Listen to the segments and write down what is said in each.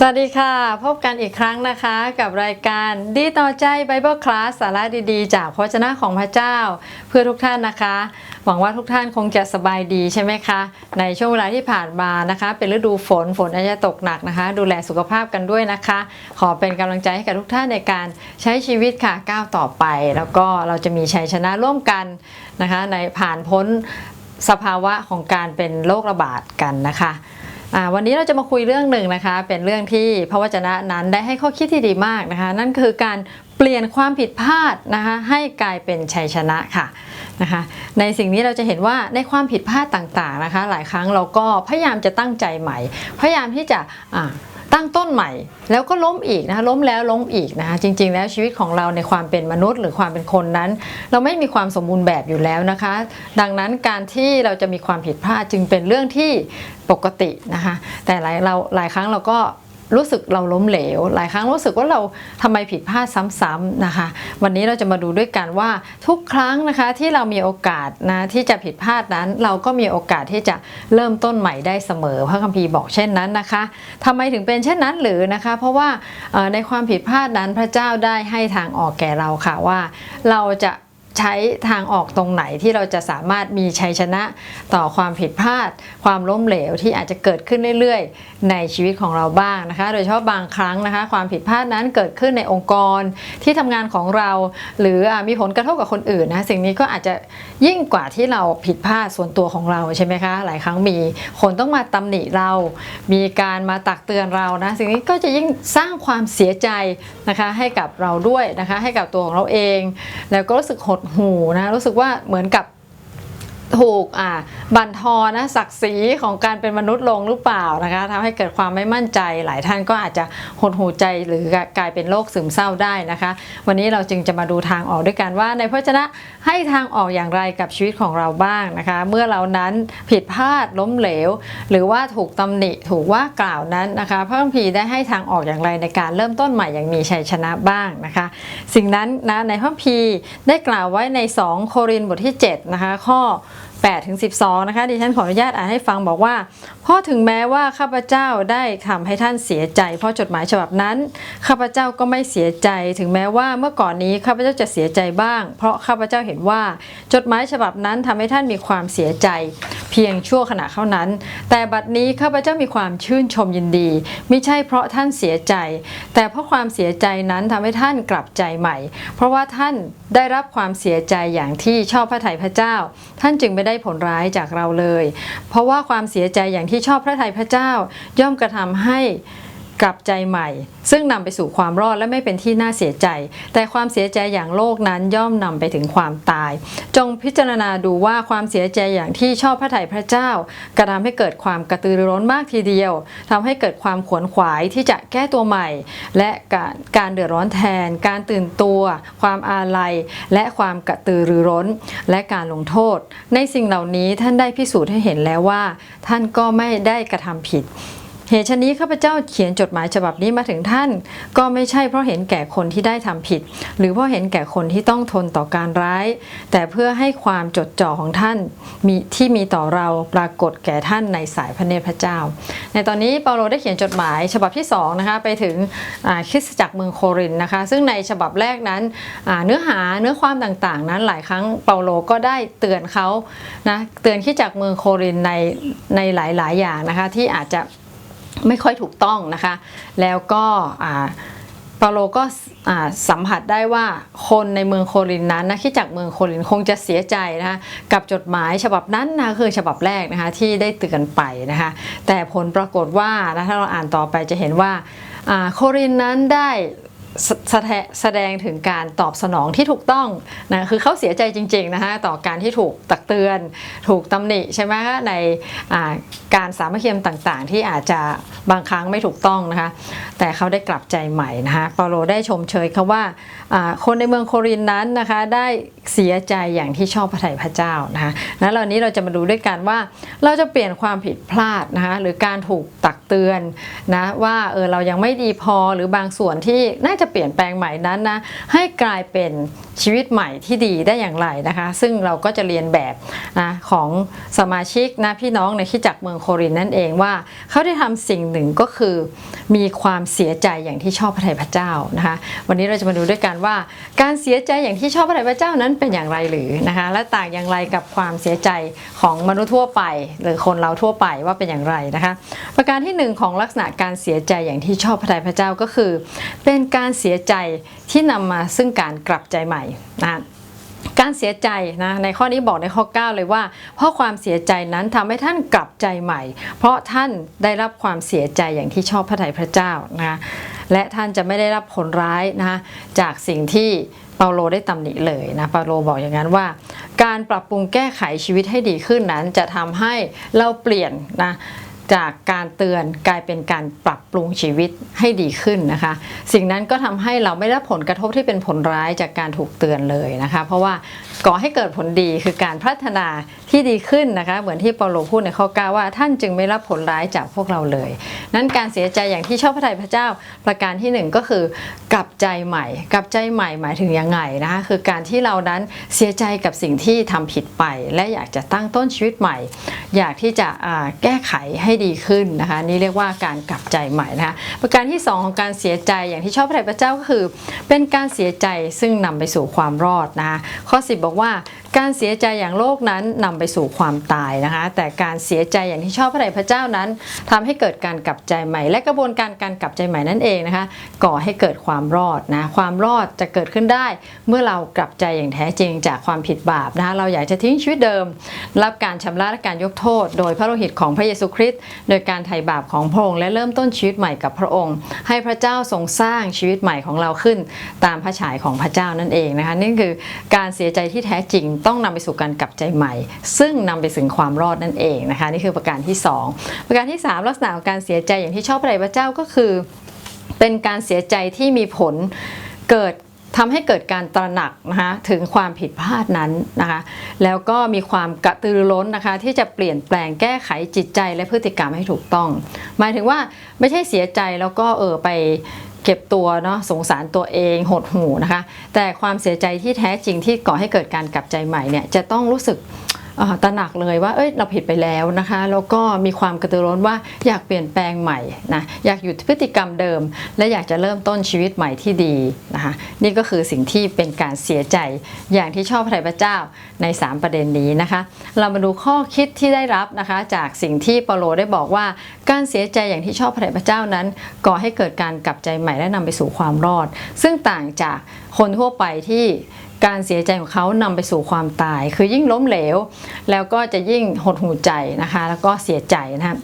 สวัสดีค่ะ พบกันอีกครั้งนะคะกับรายการดีต่อใจ Bible Class สาระดีๆ จากพระวจนะของพระเจ้า เพื่อทุกท่านนะคะ หวังว่าทุกท่านคงจะสบายดีใช่ไหมคะ ในช่วงเวลาที่ผ่านมานะคะ เป็นฤดูฝนฝนอาจจะตกหนักนะคะ ดูแลสุขภาพกันด้วยนะคะ ขอเป็นกำลังใจให้กับทุกท่านในการใช้ชีวิตค่ะก้าวต่อไป แล้วก็เราจะมีชัยชนะร่วมกันนะคะ ในผ่านพ้นสภาวะของการเป็นโรคระบาดกันนะคะ วันนี้เราจะมาคุยเรื่องหนึ่งนะคะ เป็นเรื่องที่พระวจนะนั้นได้ให้ข้อคิดที่ดีมากนะคะ นั่นคือการเปลี่ยนความผิดพลาดนะคะให้กลายเป็นชัยชนะค่ะนะคะในสิ่งนี้เราจะเห็นว่าในความผิดพลาดต่างๆนะคะ หลายครั้งเราก็พยายามจะตั้งใจใหม่ พยายามที่จะ ตั้งต้นใหม่ แล้วก็ล้มอีกนะคะล้มแล้วล้มอีกนะคะจริง ๆ แล้วชีวิตของเราในความเป็นมนุษย์ หรือความเป็นคนนั้น เราไม่มีความสมบูรณ์แบบอยู่แล้วนะคะ ดังนั้นการที่เราจะมีความผิดพลาดจึงเป็นเรื่องที่ปกตินะคะแต่หลายเราหลายครั้งเราก็ รู้สึกเราล้มเหลว หลายครั้งรู้สึกว่าเราทำไมผิดพลาดซ้ำๆนะคะ วันนี้เราจะมาดูด้วยกันว่าทุกครั้งนะคะที่เรามีโอกาสนะที่จะผิดพลาดนั้น เราก็มีโอกาสที่จะเริ่มต้นใหม่ได้เสมอพระคัมภีร์บอกเช่นนั้นนะคะทำไมถึงเป็นเช่นนั้นหรือนะคะ เพราะว่าในความผิดพลาดนั้นพระเจ้าได้ให้ทางออกแก่เราค่ะว่า เราจะ ใช้ทางออกตรงไหนที่เราจะสามารถมีชัยชนะต่อความผิดพลาด ความล้มเหลวที่อาจจะเกิดขึ้นเรื่อยๆ ในชีวิตของเราบ้างนะคะ โดยเฉพาะบางครั้งนะคะ ความผิดพลาดนั้นเกิดขึ้นในองค์กรที่ทำงานของเรา หรืออมีผลกระทบกับคนอื่นนะสิ่งนี้ก็อาจจะยิ่งกว่าที่เราผิดพลาดส่วนตัวของเราใช่ไหมคะ หลายครั้งมีคนต้องมาตำหนิเรา มีการมาตักเตือนเรานะสิ่งนี้ก็จะยิ่งสร้างความเสียใจนะคะให้กับเราด้วยนะคะให้กับตัวของเราเอง แล้วก็รู้สึกหดหูนะรู้สึกว่าเหมือนกับ ถูกอ่าบั่นทอนนะศักดิ์ศรีของการเป็นมนุษย์ลงหรือเปล่านะคะทำให้เกิดความไม่มั่นใจ หลายท่านก็อาจจะหดหูใจหรือกลายเป็นโรคซึมเศร้าได้นะคะ วันนี้เราจึงจะมาดูทางออกด้วยกันว่า ในพระวจนะให้ทางออกอย่างไรกับชีวิตของเราบ้างนะคะ เมื่อเรานั้นผิดพลาดล้มเหลว หรือว่าถูกตำหนิถูกว่ากล่าวนั้นนะคะพระคัมภีร์ได้ให้ทางออกอย่างไรในการเริ่มต้นใหม่อย่างมีชัยชนะบ้างนะคะ สิ่งนั้นนะในพระคัมภีร์ได้กล่าวไว้ใน 2 โครินธ์บทที่7นะคะข้อ 8ถึง12 นะคะดิฉันขออนุญาตอ่านให้ฟังบอกว่าเพราะถึงแม้ว่าข้าพเจ้าได้ทำให้ท่านเสียใจ เพราะจดหมายฉบับนั้นข้าพเจ้าก็ไม่เสียใจ ถึงแม้ว่าเมื่อก่อนนี้ข้าพเจ้าจะเสียใจบ้าง เพราะข้าพเจ้าเห็นว่าจดหมายฉบับนั้นทำให้ท่านมีความเสียใจ เพียงชั่วขณะเท่านั้น แต่บัดนี้ข้าพเจ้ามีความชื่นชมยินดี ไม่ใช่เพราะท่านเสียใจ แต่เพราะความเสียใจนั้นทำให้ท่านกลับใจใหม่ เพราะว่าท่านได้รับความเสียใจอย่างที่ชอบพระทัยพระเจ้า ท่านจึงไม่ได้ผลร้ายจากเราเลย เพราะว่าความเสียใจอย่างที่ชอบพระทัยพระเจ้า ย่อมกระทำให้ กลับใจใหม่ ซึ่งนำไปสู่ความรอดและไม่เป็นที่น่าเสียใจ แต่ความเสียใจอย่างโลกนั้นย่อมนำไปถึงความตาย จงพิจารณาดูว่าความเสียใจอย่างที่ชอบพระทัยพระเจ้า กระทำให้เกิดความกระตือรือร้นมากทีเดียวทำให้เกิดความขวนขวายที่จะแก้ตัวใหม่ และการการเดือดร้อนแทน การตื่นตัว ความอาลัย และความกระตือรือร้น และการลงโทษ ในสิ่งเหล่านี้ท่านได้พิสูจน์ให้เห็นแล้วว่า ท่านก็ไม่ได้กระทำผิด เหตุฉนี้ข้าพเจ้าเขียนจดหมายฉบับนี้มาถึงท่าน ก็ไม่ใช่เพราะเห็นแก่คนที่ได้ทำผิด หรือเพราะเห็นแก่คนที่ต้องทนต่อการร้าย แต่เพื่อให้ความจดจ่อของท่านมีที่มีต่อเราปรากฏแก่ท่านในสายพระเนตรพระเจ้า ในตอนนี้เปาโลได้เขียนจดหมายฉบับที่2นะคะไปถึงคริสตจักรเมืองโครินนะคะ ซึ่งในฉบับแรกนั้นเนื้อหาเนื้อความต่างๆ นั้นหลายครั้งเปาโลก็ได้เตือนเขานะเตือนคริสตจักรเมืองโครินในในหลายๆ อย่างนะคะที่อาจจะ ไม่ค่อยถูกต้องนะคะ แล้วก็าเปาโลก็สัมผัสได้ว่าคนในเมืองโครินธ์นั้นนะคิดจากเมืองโครินธ์คงจะเสียใจนะคะกับจดหมายฉบับนั้นนะคือฉบับแรกนะคะที่ได้เตือนไปนะคะแต่ผลปรากฏว่านะถ้าเราอ่านต่อไปจะเห็นว่าโครินธ์นั้นได้ สแสดงแสดงถึงการตอบสนองที่ถูกต้องนะคือเขาเสียใจจริงๆนะคะต่อการที่ถูกตักเตือน ถูกตำหนิใช่ไหมคะในการสามัคคีต่างๆ ที่อาจจะบางครั้งไม่ถูกต้องนะคะแต่เขาได้กลับใจใหม่นะคะเปาโลได้ชมเชยเขาว่าคนในเมืองโครินธ์นั้นนะคะได้ เสียใจอย่างที่ชอบพระทัยพระเจ้านะคะแล้ววันนี้เราจะมาดูด้วยกันว่าเราจะเปลี่ยนความผิดพลาดนะคะหรือการถูกตักเตือนนะว่าเออเรายังไม่ดีพอหรือบางส่วนที่น่าจะเปลี่ยนแปลงใหม่นั้นนะให้กลายเป็นชีวิตใหม่ที่ดีได้อย่างไรนะคะ ซึ่งเราก็จะเรียนแบบนะของสมาชิกนะพี่น้องในที่จักเมืองโครินน์นั่นเองว่าเขาได้ทำสิ่งหนึ่งก็คือ มีความเสียใจอย่างที่ชอบพระทัยพระเจ้านะคะ วันนี้เราจะมาดูด้วยกันว่า การเสียใจอย่างที่ชอบพระทัยพระเจ้านั้นเป็นอย่างไรหรือนะคะและต่างอย่างไรกับความเสียใจของมนุษย์ทั่วไป หรือคนเราทั่วไปว่าเป็นอย่างไรนะคะ ประการที่หนึ่งของลักษณะการเสียใจอย่างที่ชอบพระทัยพระเจ้าก็คือ เป็นการเสียใจที่นำมาซึ่งการกลับใจใหม่นะการเสียใจนะในข้อนี้บอกในข้อ 9 เลยว่า เพราะความเสียใจนั้นทำให้ท่านกลับใจใหม่ เพราะท่านได้รับความเสียใจอย่างที่ชอบพระทัยพระเจ้านะและท่านจะไม่ได้รับผลร้ายนะจากสิ่งที่ เปาโลได้ตำหนิเลยนะเปาโลบอกอย่างนั้นว่า การปรับปรุงแก้ไขชีวิตให้ดีขึ้นนั้น จะทำให้เราเปลี่ยนนะจากการเตือนกลายเป็นการปรับปรุงชีวิตให้ดีขึ้นนะคะ สิ่งนั้นก็ทำให้เราไม่ได้ผลกระทบที่เป็นผลร้ายจากการถูกเตือนเลยนะคะ เพราะว่าก่อให้เกิดผลดีคือการพัฒนาที่ดีขึ้นนะคะ เหมือนที่เปาโลพูดในข้อ9ว่าท่านจึงไม่รับผลร้ายจากพวกเราเลย นั้นการเสียใจอย่างที่ชอบพระทัยพระเจ้าประการที่หนึ่งก็คือกลับใจใหม่ กลับใจใหม่หมายถึงยังไงนะคะคือการที่เรานั้นเสียใจกับสิ่งที่ทำผิดไป และอยากจะตั้งต้นชีวิตใหม่ อยากที่จะแก้ไขให้ดีขึ้นนะคะ นี่เรียกว่าการกลับใจใหม่นะคะประการที่สองของการเสียใจอย่างที่ชอบพระทัยพระเจ้าก็คือ เป็นการเสียใจซึ่งนำไปสู่ความรอดนะคะข้อ10บอกว่า การเสียใจอย่างโลกนั้นนำไปสู่ความตายนะคะ แต่การเสียใจอย่างที่ชอบพระทัยพระเจ้านั้นทำให้เกิดการกลับใจใหม่ และกระบวนการการกลับใจใหม่นั่นเองนะคะ ก่อให้เกิดความรอดนะความรอดจะเกิดขึ้นได้ เมื่อเรากลับใจอย่างแท้จริงจากความผิดบาปนะคะเราอยากจะทิ้งชีวิตเดิม รับการชำระและการยกโทษ โดยพระโลหิตของพระเยซูคริสต์โดยการไถ่บาปของพระองค์และเริ่มต้นชีวิตใหม่กับพระองค์ ให้พระเจ้าทรงสร้างชีวิตใหม่ของเราขึ้น ตามพระฉายของพระเจ้านั่นเองนะคะนี่คือการเสียใจที่แท้จริงต้องนำไปสู่การกลับใจใหม่ ซึ่งนำไปสู่ความรอดนั่นเองนะคะ นี่คือประการที่ 2 ประการที่ 3 ลักษณะของการเสียใจอย่างที่ชอบพระทัยพระเจ้าก็คือ เป็นการเสียใจที่มีผลเกิดทำให้เกิดการตระหนักนะคะถึงความผิดพลาดนั้นนะคะแล้วก็มีความกระตือรือร้นนะคะที่จะเปลี่ยนแปลงแก้ไขจิตใจและพฤติกรรมให้ถูกต้อง หมายถึงว่าไม่ใช่เสียใจแล้วก็เออไป เก็บตัวเนาะสงสารตัวเองหดหูนะคะ แต่ความเสียใจที่แท้จริงที่ก่อให้เกิดการกลับใจใหม่เนี่ยจะต้องรู้สึก ตระหนักเลยว่าเอ้ยเราผิดไปแล้วนะคะแล้วก็มีความกระตือร้นว่าอยากเปลี่ยนแปลงใหม่นะอยากหยุดพฤติกรรมเดิม และอยากจะเริ่มต้นชีวิตใหม่ที่ดีนะคะนี่ก็คือสิ่งที่เป็นการเสียใจอย่างที่ชอบพระทัยพระเจ้าใน 3 ประเด็นนี้นะคะ เรามาดูข้อคิดที่ได้รับนะคะจากสิ่งที่เปโลได้บอกว่าการเสียใจอย่างที่ชอบพระทัยพระเจ้านั้นก่อให้เกิดการกลับใจใหม่และนำไปสู่ความรอด ซึ่งต่างจากคนทั่วไปที่ การเสียใจของเขานำไปสู่ความตาย คือยิ่งล้มเหลว แล้วก็จะยิ่งหดหูใจนะคะ แล้วก็เสียใจนะคะ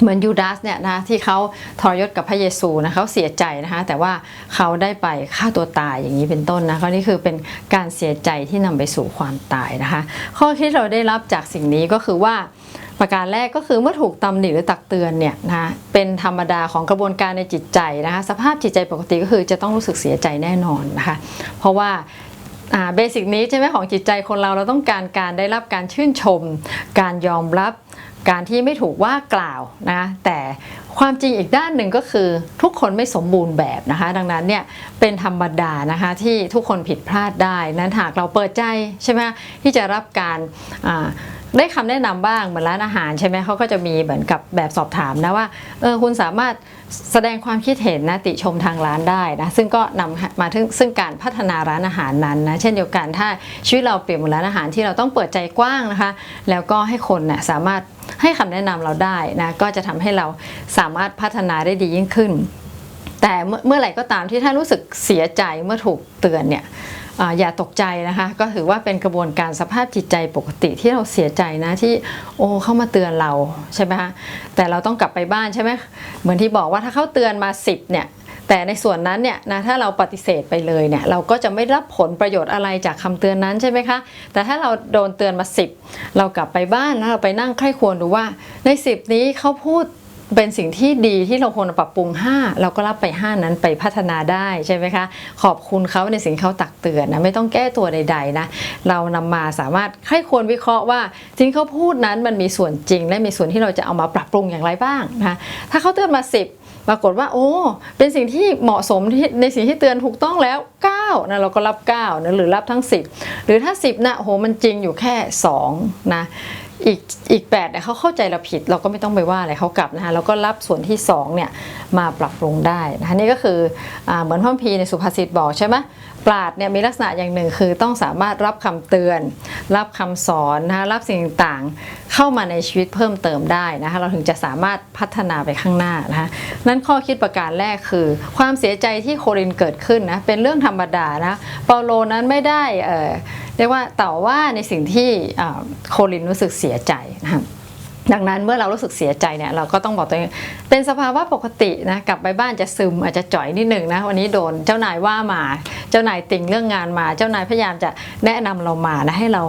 เหมือนยูดาสเนี่ยนะที่เขาทรยศกับพระเยซูนะเขาเสียใจนะคะแต่ว่าเขาได้ไปฆ่าตัวตายอย่างนี้เป็นต้นนะก็นี่คือเป็นการเสียใจที่นำไปสู่ความตายนะคะ ข้อคิดเราได้รับจากสิ่งนี้ก็คือว่าประการแรกก็คือเมื่อถูกตำหนิหรือตักเตือนเนี่ยนะเป็นธรรมดาของกระบวนการในจิตใจนะคะสภาพจิตใจปกติก็คือจะต้องรู้สึกเสียใจแน่นอนนะคะเพราะว่า เบสิกนี้ใช่ไหมของจิตใจคนเราเราต้องการการได้รับการชื่นชม การยอมรับ การที่ไม่ถูกว่ากล่าวนะแต่ความจริงอีกด้านหนึ่งก็คือทุกคนไม่สมบูรณ์แบบนะคะ ดังนั้นเนี่ยเป็นธรรมดานะคะที่ทุกคนผิดพลาดได้ นั้นหากเราเปิดใจใช่ไหมที่จะรับการได้คำแนะนำบ้างเหมือนร้านอาหารใช่ไหมเขาก็จะมีเหมือนกับแบบสอบถามนะว่าเออคุณสามารถ แสดงความคิดเห็นนะติชมทางร้านได้นะซึ่งก็นำมาถึงซึ่งการพัฒนาร้านอาหารนั้นนะเช่นเดียวกันถ้าชีวิตเราเปลี่ยนเหมือนร้านอาหารที่เราต้องเปิดใจกว้างนะคะ แล้วก็ให้คนนะ่ะสามารถให้คำแนะนำเราได้นะก็จะทำให้เราสามารถพัฒนาได้ดียิ่งขึ้น แต่เมื่อเมื่อไหร่ก็ตามที่ท่านรู้สึกเสียใจเมื่อถูกเตือนเนี่ย อย่าตกใจนะคะ ก็ถือว่าเป็นกระบวนการสภาพจิตใจปกติที่เราเสียใจนะที่โอ้เข้ามาเตือนเราใช่ไหมคะแต่เราต้องกลับไปบ้านใช่ไหมเหมือนที่บอกว่าถ้าเขาเตือนมา 10เนี่ยแต่ในส่วนนั้นเนี่ยนะถ้าเราปฏิเสธไปเลยเนี่ยเราก็จะไม่รับผลประโยชน์อะไรจากคำเตือนนั้นใช่ไหมคะ แต่ถ้าเราโดนเตือนมา 10 เรากลับไปบ้านแล้วเราไปนั่งใคร่ควรดูว่าใน 10 นี้เขาพูด เป็นสิ่งที่ดีที่เราควรปรับปรุง 5 เราก็รับไป 5 นั้นไปพัฒนาได้ใช่ไหมคะ ขอบคุณเขาในสิ่งเขาตักเตือนนะไม่ต้องแก้ตัวใดๆนะเรานำมาสามารถให้ควรวิเคราะห์ว่าสิ่งเขาพูดนั้นมันมีส่วนจริง และมีส่วนที่เราจะเอามาปรับปรุงอย่างไรบ้างนะถ้าเขาเตือนมา 10ปรากฏว่าโอ้ เป็นสิ่งที่เหมาะสมที่ในสิ่งที่เตือนถูกต้องแล้ว 9นะเราก็รับ9นะหรือรับทั้ง 10 หรือถ้า 10นะโอ้โหมันจริงอยู่แค่2นะ อีกอีก8เนี่ยเขาเข้าใจเราผิด เราก็ไม่ต้องไปว่าอะไรเขากลับนะคะเราก็รับส่วนที่2เนี่ยมาปรับปรุงได้นะคะนี่ก็คืออเหมือนพ่อพีในสุภาษิตบอกใช่ไหมปราดเนี่ยมีลักษณะอย่างหนึ่งคือต้องสามารถรับคำเตือน รับคำสอนนะคะรับสิ่งต่างๆเข้ามาในชีวิตเพิ่มเติมได้นะคะเราถึงจะสามารถพัฒนาไปข้างหน้านะคะนั้นข้อคิดประการแรกคือ ความเสียใจที่โครินเกิดขึ้นนะเป็นเรื่องธรรมดานะเปาโลนั้นไม่ได้เอ่อ เรียกว่าต่อว่าในสิ่งที่โครินรู้สึกเสียใจนะคะดังนั้นเมื่อเรารู้สึกเสียใจเนี่ยเราก็ต้องบอกตัวเองเป็นสภาวะปกตินะกลับไปบ้านจะซึมอาจจะจ่อยนิดหนึ่งนะวันนี้โดนเจ้านายว่ามา เจ้านายติงเรื่องงานมา เจ้านายพยายามจะแนะนำเรามานะให้เรา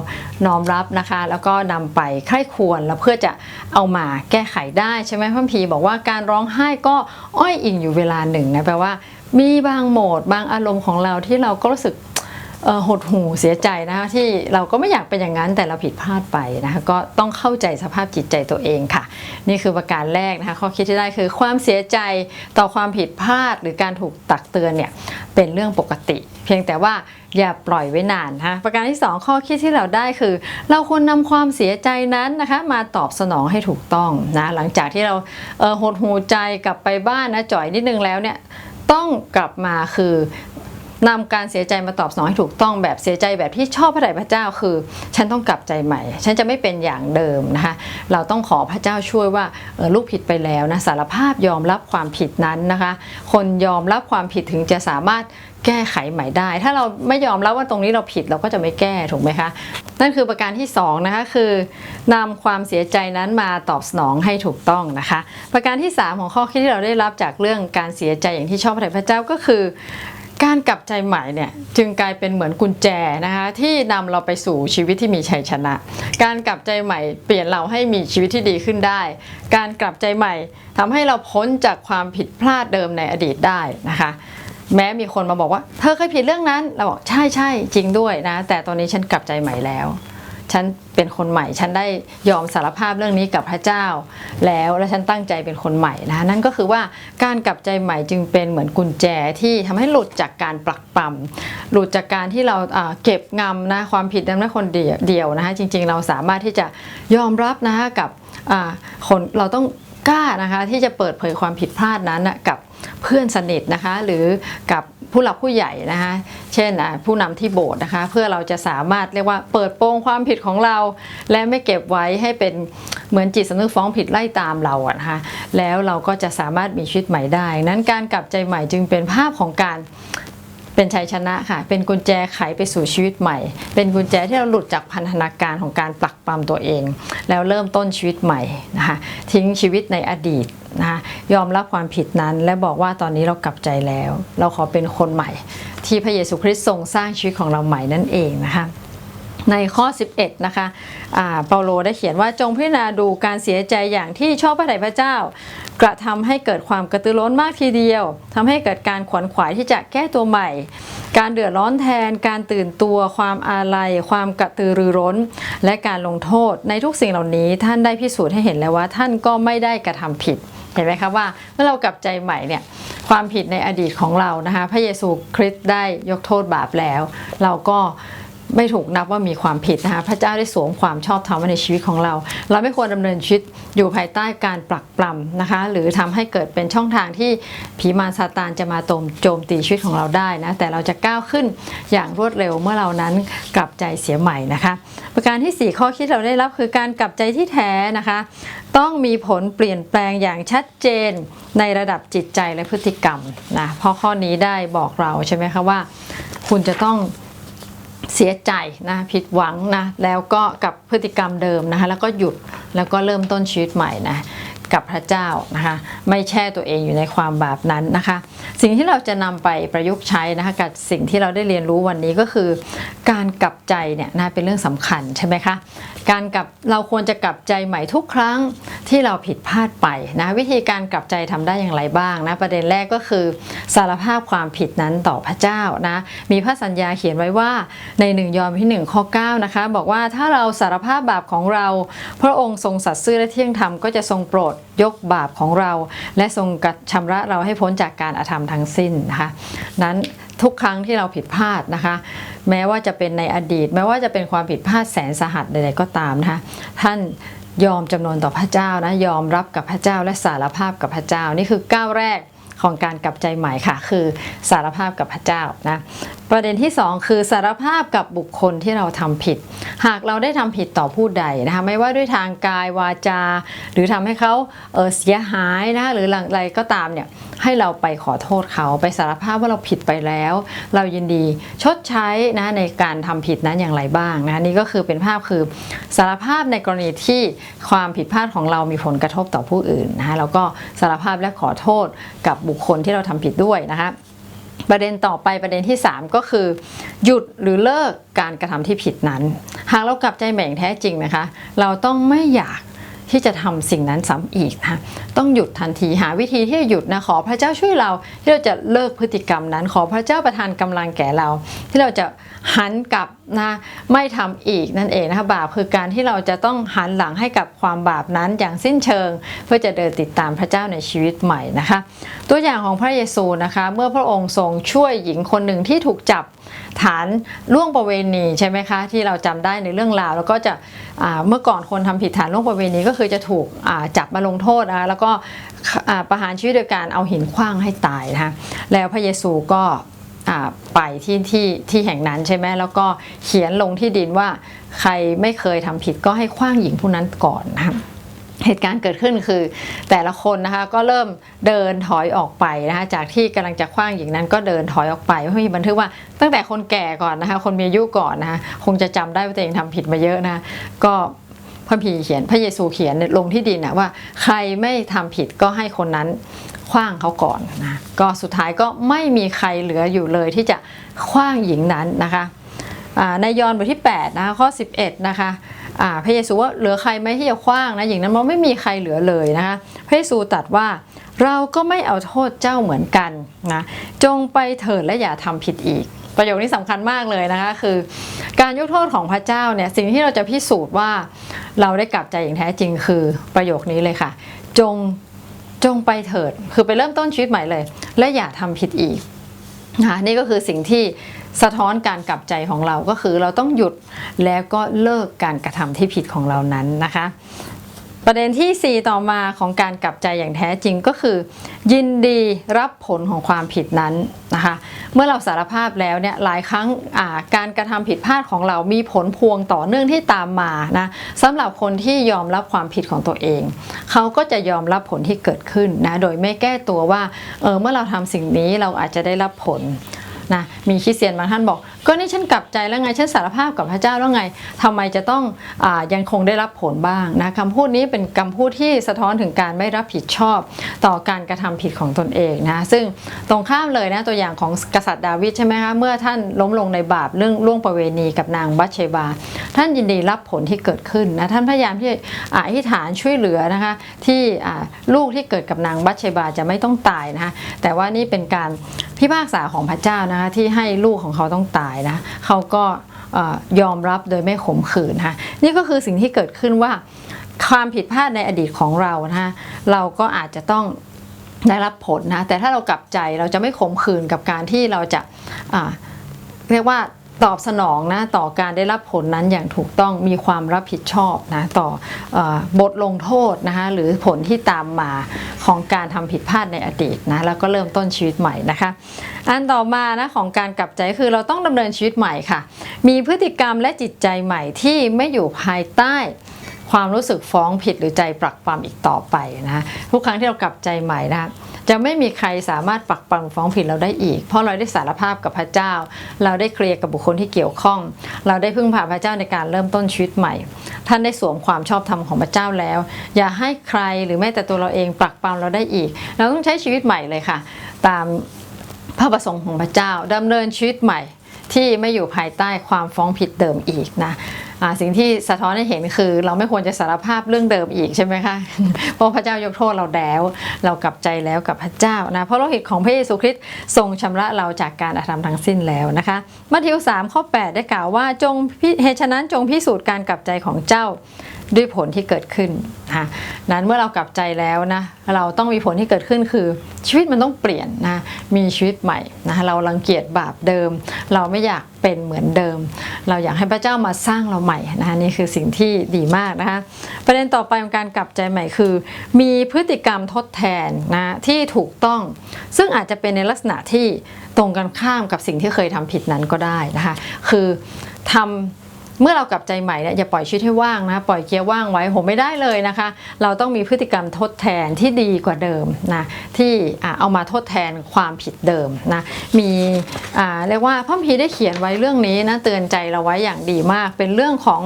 น้อมรับนะคะ แล้วก็นำไปใคร่ควรแล้วเพื่อจะเอามาแก้ไขได้ใช่ไหมพ่อพีบอกว่าการร้องไห้ก็อ้อยอิงอยู่เวลาหนึ่งนะแปลว่ามีบางโหมดบางอารมณ์ของเราที่เราก็รู้สึก หดหูเสียใจนะคะที่เราก็ไม่อยากเป็นอย่างนั้นแต่เราผิดพลาดไปนะคะก็ต้องเข้าใจสภาพจิตใจตัวเองค่ะ นี่คือประการแรกนะคะข้อคิดที่ได้คือความเสียใจต่อความผิดพลาดหรือการถูกตักเตือนเนี่ยเป็นเรื่องปกติ เพียงแต่ว่าอย่าปล่อยไว้นานนะคะประการที่ 2 ข้อคิดที่เราได้คือ เราควรนำความเสียใจนั้นนะคะ มาตอบสนองให้ถูกต้องนะหลังจากที่เราเออหดหูใจกลับไปบ้านนะจ่อยนิดนึงแล้วเนี่ยต้องกลับมาคือ นำการเสียใจมาตอบสนองให้ถูกต้องแบบเสียใจแบบที่ชอบพระไตรพระเจ้าคือ ฉันต้องกลับใจใหม่ ฉันจะไม่เป็นอย่างเดิมนะคะเราต้องขอพระเจ้าช่วยว่าออลูกผิดไปแล้วนะสารภาพยอมรับความผิดนั้นนะคะ คนยอมรับความผิดถึงจะสามารถแก้ไขใหม่ได้ ถ้าเราไม่ยอมรับว่าตรงนี้เราผิดเราก็จะไม่แก้ถูกไหมคะนั่นคือประการที่สองนะคะคือนำความเสียใจนั้นมาตอบสนองให้ถูกต้องนะคะ ประการที่สามของข้อคิดที่เราได้รับจากเรื่องการเสียใจอย่างที่ชอบพระไตรพระเจ้าก็คือ การกลับใจใหม่เนี่ยจึงกลายเป็นเหมือนกุญแจนะคะที่นำเราไปสู่ชีวิตที่มีชัยชนะ การกลับใจใหม่เปลี่ยนเราให้มีชีวิตที่ดีขึ้นได้ การกลับใจใหม่ทำให้เราพ้นจากความผิดพลาดเดิมในอดีตได้นะคะแม้มีคนมาบอกว่า เธอเคยผิดเรื่องนั้น เราบอกใช่ใช่จริงด้วยนะ แต่ตอนนี้ฉันกลับใจใหม่แล้ว ฉันเป็นคนใหม่ ฉันได้ยอมสารภาพเรื่องนี้กับพระเจ้า แล้วและฉันตั้งใจเป็นคนใหม่นะนั่นก็คือว่าการกลับใจใหม่จึงเป็นเหมือนกุญแจที่ทำให้หลุดจากการปลักปั๊มหลุดจากการที่เราเก็บงำนะความผิดนั้นไม่คนเดียวนะคะจริงๆ เราสามารถที่จะยอมรับนะคะกับคนเราต้องกล้านะคะที่จะเปิดเผยความผิดพลาดนั้นนะกับเพื่อนสนิทนะคะหรือกับ ผู้หลักผู้ใหญ่นะคะเช่นอะผู้นำที่โบสถ์นะคะ เพื่อเราจะสามารถเรียกว่าเปิดโปงความผิดของเรา และไม่เก็บไว้ให้เป็นเหมือนจิตสำนึกฟ้องผิดไล่ตามเราอะนะคะแล้วเราก็จะสามารถมีชีวิตใหม่ได้ นั้นการกลับใจใหม่จึงเป็นภาพของการ เป็นชัยชนะค่ะ เป็นกุญแจไขไปสู่ชีวิตใหม่ เป็นกุญแจที่เราหลุดจากพันธนาการของการปลักปลำตัวเอง แล้วเริ่มต้นชีวิตใหม่นะคะทิ้งชีวิตในอดีตนะคะยอมรับความผิดนั้น และบอกว่าตอนนี้เรากลับใจแล้ว เราขอเป็นคนใหม่ ที่พระเยซูคริสต์ทรงสร้างชีวิตของเราใหม่นั่นเองนะคะ ในข้อ 11 นะคะอ่าเปาโลได้เขียนว่าจงพิจารณาดูการเสียใจอย่างที่ชอบพระทัยพระเจ้า กระทำให้เกิดความกระตือร้นมากทีเดียวทำให้เกิดการขวนขวายที่จะแก้ตัวใหม่ การเดือดร้อนแทน การตื่นตัว ความอาลัย ความกระตือรือร้น และการลงโทษ ในทุกสิ่งเหล่านี้ท่านได้พิสูจน์ให้เห็นแล้วว่า ท่านก็ไม่ได้กระทำผิดเห็นไหมคะว่าเมื่อเรากลับใจใหม่เนี่ยความผิดในอดีตของเรานะคะพระเยซูคริสต์ได้ยกโทษบาปแล้ว เราก็ ไม่ถูกนับว่ามีความผิดนะคะพระเจ้าได้สวมความชอบธรรมไว้ในชีวิตของเรา เราไม่ควรดำเนินชีวิตอยู่ภายใต้การปลักปลำนะคะ หรือทำให้เกิดเป็นช่องทางที่ผีมารซาตานจะมาโจมโจมตีชีวิตของเราได้นะแต่เราจะก้าวขึ้นอย่างรวดเร็วเมื่อเรานั้นกลับใจเสียใหม่นะคะ ประการที่ 4 ข้อคิดเราได้รับคือการกลับใจที่แท้นะคะ ต้องมีผลเปลี่ยนแปลงอย่างชัดเจนในระดับจิตใจและพฤติกรรมนะเพราะข้อนี้ได้บอกเราใช่ไหมคะว่า คุณจะต้อง เสียใจนะผิดหวังนะแล้วก็กับพฤติกรรมเดิมนะคะแล้วก็หยุดแล้วก็เริ่มต้นชีวิตใหม่นะกับพระเจ้านะคะไม่แช่ตัวเองอยู่ในความบาปนั้นนะคะ สิ่งที่เราจะนำไปประยุกต์ใช้นะคะกับสิ่งที่เราได้เรียนรู้วันนี้ก็คือ การกลับใจเนี่ยนะเป็นเรื่องสำคัญใช่ไหมคะ การกลับเราควรจะกลับใจใหม่ทุกครั้งที่เราผิดพลาดไปนะวิธีการกลับใจทำได้อย่างไรบ้างนะประเด็นแรกก็คือสารภาพความผิดนั้นต่อพระเจ้านะมีพระสัญญาเขียนไว้ว่าในหนึ่งยอห์นที่หนึ่งข้อ9นะคะบอกว่าถ้าเราสารภาพบาปของเรา พระองค์ทรงสัตย์ซื่อและเที่ยงธรรมก็จะทรงโปรดยกบาปของเรา และทรงกัดชำระเราให้พ้นจากการอาธรรมทั้งสิ้นนะคะนั้น ทุกครั้งที่เราผิดพลาดนะคะ แม้ว่าจะเป็นในอดีต แม้ว่าจะเป็นความผิดพลาดแสนสาหัสใดๆก็ตามนะคะท่านยอมจำนวนต่อพระเจ้านะยอมรับกับพระเจ้าและสารภาพกับพระเจ้านี่คือก้าวแรก ของการกลับใจใหม่ค่ะ คือสารภาพกับพระเจ้านะประเด็นที่ 2 คือสารภาพกับบุคคลที่เราทำผิด หากเราได้ทำผิดต่อผู้ใดนะคะไม่ว่าด้วยทางกายวาจา หรือทำให้เขาเเสียหายนะหรืออะไรก็ตามเนี่ยให้เราไปขอโทษเขาไปสารภาพว่าเราผิดไปแล้ว เรายินดีชดใช้นะในการทำผิดนั้นอย่างไรบ้างนะนี่ก็คือเป็นภาพคือสารภาพในกรณีที่ความผิดพลาดของเรามีผลกระทบต่อผู้อื่นนะคะแล้วก็สารภาพและขอโทษกับบุคคลที่เราทำผิดด้วยนะคะประเด็นต่อไปประเด็นที่ 3 ก็คือ หยุดหรือเลิกการกระทำที่ผิดนั้น หากเรากลับใจแบ่งแท้จริงนะคะ เราต้องไม่อยากที่จะทำสิ่งนั้นซ้ำอีกนะต้องหยุดทันทีหาวิธีที่จะหยุดนะขอพระเจ้าช่วยเราที่เราจะเลิกพฤติกรรมนั้น ขอพระเจ้าประทานกำลังแก่เรา ที่เราจะหันกลับนะไม่ทำอีกนั่นเองนะคะบาปคือการที่เราจะต้องหันหลังให้กับความบาปนั้นอย่างสิ้นเชิง เพื่อจะเดินติดตามพระเจ้าในชีวิตใหม่นะคะ ตัวอย่างของพระเยซูนะคะเมื่อพระองค์ทรงช่วยหญิงคนหนึ่งที่ถูกจับฐานล่วงประเวณีใช่ไหมคะที่เราจำได้ในเรื่องราว แล้วก็จะเมื่อก่อนคนทำผิดฐานล่วงประเวณีก็คือจะถูกจับมาลงโทษนะแล้วก็ประหารชีวิตโดยการเอาหินขว้างให้ตายนะคะแล้วพระเยซูก็ ไปที่ที่ที่แห่งนั้นใช่ไหมแล้วก็เขียนลงที่ดินว่าใครไม่เคยทำผิดก็ให้ขว้างหญิงผู้นั้นก่อนนะครับเหตุการณ์เกิดขึ้นคือแต่ละคนนะคะก็เริ่มเดินถอยออกไปนะคะจากที่กำลังจะคว้างหญิงนั้นก็เดินถอยออกไปเพราะมีบันทึกว่าตั้งแต่คนแก่ก่อนนะคะคนมีอายุก่อนนะคะคงจะจำได้ว่าตัวเองทำผิดมาเยอะนะก็พระพีเขียนพระเยซูเขียนลงที่ดินนะว่าใครไม่ทำผิดก็ให้คนนั้น คว้างเขาก่อนนะก็สุดท้ายก็ไม่มีใครเหลืออยู่เลยที่จะคว้างหญิงนั้นนะคะในยอห์นบทที่8นะคะข้อ 11นะคะพระเยซูว่าเหลือใครไหมที่จะคว้างนะอย่างนั้นมันไม่มีใครเหลือเลยนะคะพระเยซูตรัสว่าเราก็ไม่เอาโทษเจ้าเหมือนกันนะจงไปเถิดและอย่าทำผิดอีก ประโยคนี้สำคัญมากเลยนะคะคือ การยกโทษของพระเจ้าเนี่ยสิ่งที่เราจะพิสูจน์ว่าเราได้กลับใจอย่างแท้จริงคือประโยคนี้เลยค่ะ จง จงไปเถิด คือไปเริ่มต้นชีวิตใหม่เลย และอย่าทำผิดอีกนะนี่ก็คือสิ่งที่สะท้อนการกลับใจของเราก็คือเราต้องหยุดแล้วก็เลิกการกระทำที่ผิดของเรานั้นนะคะ ประเด็นที่ 4 ต่อมาของการกลับใจอย่างแท้จริงก็คือ ยินดีรับผลของความผิดนั้นนะคะ เมื่อเราสารภาพแล้วเนี่ยหลายครั้งการกระทำผิดพลาดของเรามีผลพวงต่อเนื่องที่ตามมานะสำหรับคนที่ยอมรับความผิดของตัวเอง เขาก็จะยอมรับผลที่เกิดขึ้นนะโดยไม่แก้ตัวว่าเออเมื่อเราทำสิ่งนี้เราอาจจะได้รับผลนะมีคริสเตียนบางท่านบอก ก็นี่ฉันกลับใจแล้วไงฉันสารภาพกับพระเจ้าแล้วไงทำไมจะต้องอยังคงได้รับผลบ้างนะคำพูดนี้เป็นคำพูดที่สะท้อนถึงการไม่รับผิดชอบต่อการกระทำผิดของตนเองนะซึ่งตรงข้ามเลยนะตัวอย่างของกษัตริย์ดาวิดใช่ไหมคะเมื่อท่านล้มลงในบาปเรื่องล่วงประเวณีกับนางบัชเชบา ท่านยินดีรับผลที่เกิดขึ้นนะท่านพยายามที่อธิษฐานช่วยเหลือนะคะที่ลูกที่เกิดกับนางบัชเชบาจะไม่ต้องตายนะคะแต่ว่านี่เป็นการพิพากษาของพระเจ้านะคะที่ให้ลูกของเขาต้องตายนะเขาก็ยอมรับโดยไม่ขมขื่นนะคะนี่ก็คือสิ่งที่เกิดขึ้นว่าความผิดพลาดในอดีตของเรานะคะเราก็อาจจะต้องได้รับผลนะแต่ถ้าเรากลับใจเราจะไม่ขมขื่นกับการที่เราจะเรียกว่า ตอบสนองนะต่อการได้รับผลนั้นอย่างถูกต้องมีความรับผิดชอบนะต่อบทลงโทษนะคะหรือผลที่ตามมาของการทำผิดพลาดในอดีตนะแล้วก็เริ่มต้นชีวิตใหม่นะคะ อันต่อมานะของการกลับใจคือเราต้องดำเนินชีวิตใหม่ค่ะ มีพฤติกรรมและจิตใจใหม่ที่ไม่อยู่ภายใต้ความรู้สึกฟ้องผิดหรือใจปรักปรำอีกต่อไปนะทุกครั้งที่เรากลับใจใหม่นะคะ จะไม่มีใครสามารถปักปังฟ้องผิดเราได้อีก เพราะเราได้สารภาพกับพระเจ้า เราได้เคลียร์กับบุคคลที่เกี่ยวข้อง เราได้พึ่งพาพระเจ้าในการเริ่มต้นชีวิตใหม่ ท่านได้สวมความชอบธรรมของพระเจ้าแล้ว อย่าให้ใครหรือแม้แต่ตัวเราเองปักปังเราได้อีก เราต้องใช้ชีวิตใหม่เลยค่ะ ตามพระประสงค์ของพระเจ้าดำเนินชีวิตใหม่ที่ไม่อยู่ภายใต้ความฟ้องผิดเดิมอีกนะ สิ่งที่สะท้อนให้เห็นคือ เราไม่ควรจะสารภาพเรื่องเดิมอีกใช่ไหมคะเพราะพระเจ้ายกโทษเราแล้ว เรากลับใจแล้วกับพระเจ้านะเพราะโลหิตของพระเยซูคริสต์ทรงชำระเราจากการอาธรรมทั้งสิ้นแล้วนะคะมัทธิว3ข้อ8ได้กล่าวว่าจงเหตุฉะนั้นจงพิสูจน์การกลับใจของเจ้า ด้วยผลที่เกิดขึ้นนะนั้นเมื่อเรากลับใจแล้วนะเราต้องมีผลที่เกิดขึ้นคือ ชีวิตมันต้องเปลี่ยนนะมีชีวิตใหม่นะเรารังเกียจบาปเดิม เราไม่อยากเป็นเหมือนเดิม เราอยากให้พระเจ้ามาสร้างเราใหม่นะคะนี่คือสิ่งที่ดีมากนะคะประเด็นต่อไปของการกลับใจใหม่คือ มีพฤติกรรมทดแทนนะที่ถูกต้อง ซึ่งอาจจะเป็นในลักษณะที่ตรงกันข้ามกับสิ่งที่เคยทำผิดนั้นก็ได้นะคะคือทำ เมื่อเรากลับใจใหม่เนี่ยอย่าปล่อยชีวิตให้ว่างนะปล่อยเกียร์ว่างไว้ผมไม่ได้เลยนะคะ เราต้องมีพฤติกรรมทดแทนที่ดีกว่าเดิมนะที่เอามาทดแทนความผิดเดิมนะมีเรียกว่าพระคัมภีได้เขียนไว้เรื่องนี้นะเตือนใจเราไว้อย่างดีมาก เป็นเรื่องของ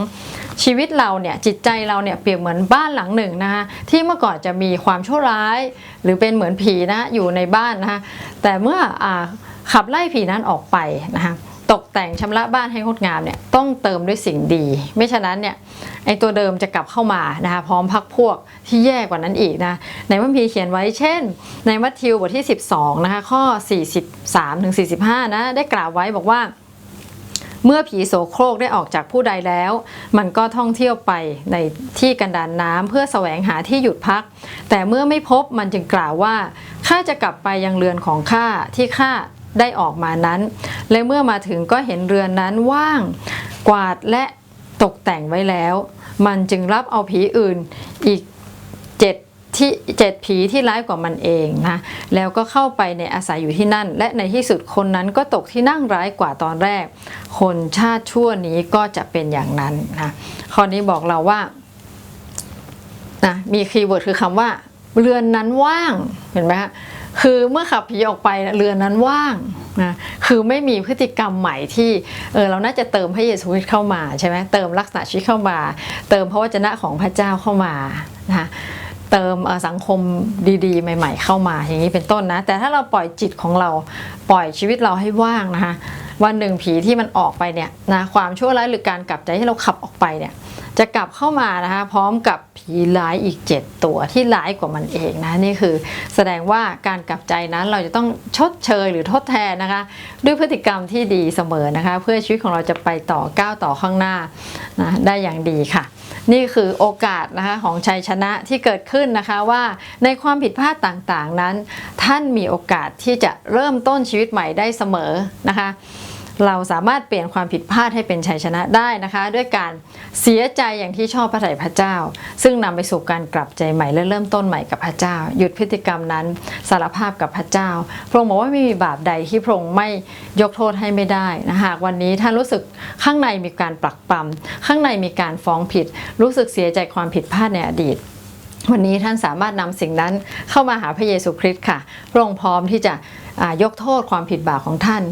ชีวิตเราเนี่ยจิตใจเราเนี่ยเปรียบเหมือนบ้านหลังหนึ่งนะคะที่เมื่อก่อนจะมีความชั่วร้าย หรือเป็นเหมือนผีนะอยู่ในบ้านนะคะแต่เมื่ออขับไล่ผีนั้นออกไปนะคะ ตกแต่งชำระบ้านให้งดงามเนี่ยต้องเติมด้วยสิ่งดี ไม่ฉะนั้นเนี่ยไอตัวเดิมจะกลับเข้ามานะคะพร้อมพักพวกที่แย่กว่านั้นอีกนะในพระคัมภีร์เขียนไว้เช่น ในมัทธิวบทที่ 12นะคะข้อ 43ถึง45นะได้กล่าวไว้บอกว่าเมื่อผีโสโครกได้ออกจากผู้ใดแล้ว มันก็ท่องเที่ยวไปในที่กันดานน้ำเพื่อแสวงหาที่หยุดพัก แต่เมื่อไม่พบมันจึงกล่าวว่าข้าจะกลับไปยังเรือนของข้าที่ข้า ได้ออกมานั้น และเมื่อมาถึงก็เห็นเรือนนั้นว่าง กวาดและตกแต่งไว้แล้ว มันจึงรับเอาผีอื่นอีกเจ็ดที่เจ็ดผีที่ร้ายกว่ามันเองนะ แล้วก็เข้าไปในอาศัยอยู่ที่นั่น และในที่สุดคนนั้นก็ตกที่นั่งร้ายกว่าตอนแรก คนชาติชั่วนี้ก็จะเป็นอย่างนั้นนะข้อนี้บอกเราว่านะมีคีย์เวิร์ดคือคำว่า เรือนนั้นว่างเห็นไหมฮะ คือเมื่อขับผีออกไปเรือนนั้นว่างนะคือไม่มีพฤติกรรมใหม่ที่เออเราน่าจะเติมพระเยซูคริสต์เข้ามาใช่ไหมเติมลักษณะชีวิตเข้ามา เติมพระวจนะของพระเจ้าเข้ามานะเติมเออสังคมดีๆ ใหม่ ๆ เข้ามาอย่างนี้เป็นต้นนะ แต่ถ้าเราปล่อยจิตของเราปล่อยชีวิตเราให้ว่างนะคะ วันหนึ่งผีที่มันออกไปเนี่ยนะความชั่วร้ายหรือการกลับใจที่เราขับออกไปเนี่ยจะกลับเข้ามานะคะพร้อมกับผีร้ายอีก 7 ตัวที่ร้ายกว่ามันเองนะนี่คือแสดงว่าการกลับใจนั้นเราจะต้องชดเชยหรือทดแทนนะคะ ด้วยพฤติกรรมที่ดีเสมอนะคะ เพื่อชีวิตของเราจะไปต่อก้าวต่อข้างหน้านะได้อย่างดีค่ะ นี่คือโอกาสนะคะของชัยชนะที่เกิดขึ้นนะคะว่าในความผิดพลาดต่างๆนั้น ท่านมีโอกาสที่จะเริ่มต้นชีวิตใหม่ได้เสมอนะคะ เราสามารถเปลี่ยนความผิดพลาดให้เป็นชัยชนะได้นะคะ ด้วยการเสียใจอย่างที่ชอบพระทัยพระเจ้า ซึ่งนำไปสู่การกลับใจใหม่และเริ่มต้นใหม่กับพระเจ้า หยุดพฤติกรรมนั้นสารภาพกับพระเจ้า พระองค์บอกว่าไม่มีบาปใดที่พระองค์ไม่ยกโทษให้ไม่ได้นะหากวันนี้ท่านรู้สึกข้างในมีการปรักปรำข้างในมีการฟ้องผิด รู้สึกเสียใจความผิดพลาดในอดีต วันนี้ท่านสามารถนำสิ่งนั้นเข้ามาหาพระเยซูคริสต์ค่ะพระองค์พร้อมที่จะยกโทษความผิดบาปของท่าน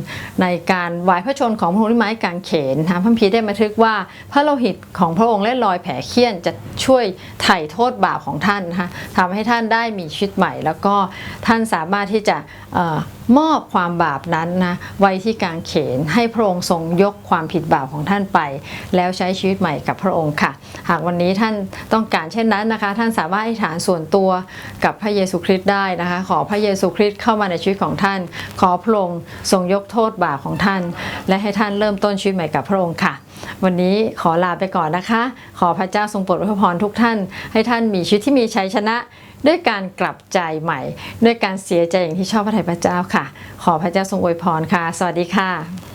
ในการวายพระชนของพระองค์ด้วยไม้กางเขนนะพระคัมภีได้บันทึกว่าพระโลหิตของพระองค์และรอยแผลเคี้ยนจะช่วยไถ่โทษบาปของท่านนะคะทำให้ท่านได้มีชีวิตใหม่ แล้วก็ท่านสามารถที่จะอมอบความบาปนั้นนะไว้ที่กางเขนให้พระองค์ทรงยกความผิดบาปของท่านไป แล้วใช้ชีวิตใหม่กับพระองค์ค่ะ หากวันนี้ท่านต้องการเช่นนั้นนะคะ ท่านสามารถธิษฐานส่วนตัวกับพระเยซูคริสต์ได้นะคะ ขอพระเยซูคริสต์เข้ามาในชีวิตของท่าน ขอพระองค์ทรงยกโทษบาปของท่าน และให้ท่านเริ่มต้นชีวิตใหม่กับพระองค์ค่ะ วันนี้ขอลาไปก่อนนะคะ ขอพระเจ้าทรงโปรดอวยพรทุกท่าน ให้ท่านมีชีวิตที่มีชัยชนะ ด้วยการกลับใจใหม่ ด้วยการเสียใจอย่างที่ชอบพระทัยพระเจ้าค่ะ ขอพระเจ้าทรงอวยพรค่ะ สวัสดีค่ะ